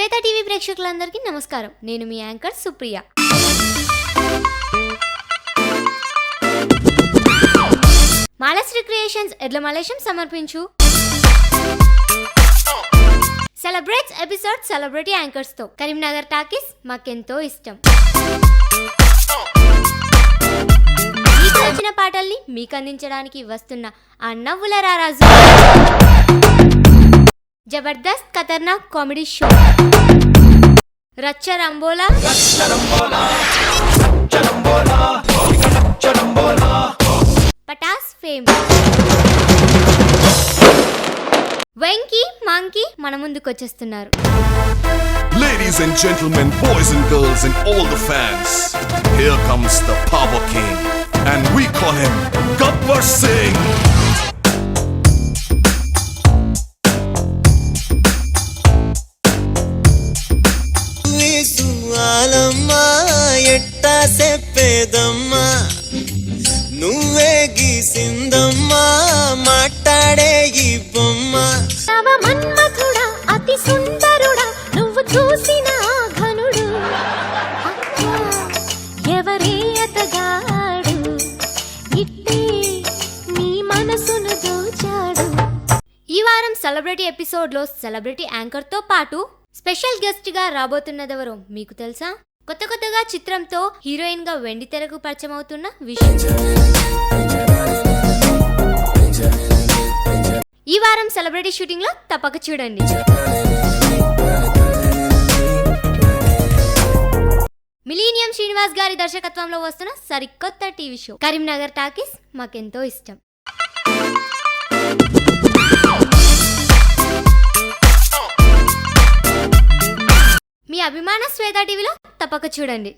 శ్వేత TV ప్రేక్షకులందరికీ నమస్కారం. నేను మీ యాంకర్ సుప్రియ. మాలశ్రీ క్రియేషన్స్ ఎడ్ల మలేషం సమర్పించు. సెలబ్రేట్స్ ఎపిసోడ్ సెలబ్రిటీ యాంకర్స్తో కరీంనగర్ టాకీస్ మాకెంతో ఇష్టం. మీకు పాటల్ని మీకు అందించడానికి వస్తున్న ఆ నవ్వుల రారాజు. జబర్దస్త్ ఖతర్నాక్ కామెడీ షో రచ్చ రంబోలా పటాస్ ఫేమ్ వెంకీ మాంకీ మన ముందుకు వచ్చేస్తున్నారు Ladies and gentlemen, boys and girls, and all the fans, here comes the Power King, and we call him Gabbar Singh. చెప్పేదమ్మా నువ్వే గీసిందమ్మా మాట్లాడే ఈ బొమ్మ. మన్మథుడా అతి సుందరుడా నువ్వు చూసిన ఘనుడు. అబ్బా, ఎవరే అతగాడు? ఇట్టే నీ మనసును దోచాడు. ఈ వారం సెలబ్రిటీ ఎపిసోడ్లో సెలబ్రిటీ యాంకర్తో పాటు స్పెషల్ గెస్ట్గా రాబోతున్నదెవరో మీకు తెలుసా? కొత్త కొత్తగా చిత్రంతో హీరోయిన్గా వెండి తెరకు పరిచయం అవుతున్న విషయం ఈ వారం సెలబ్రిటీ షూటింగ్లో తప్పక చూడండి. మిలీనియం శ్రీనివాస్ గారి దర్శకత్వంలో వస్తున్న సరికొత్త టీవీ షో కరీంనగర్ టాకీస్ మాకెంతో ఇష్టం. అభిమాన శ్వేత టీవీలో తప్పక చూడండి.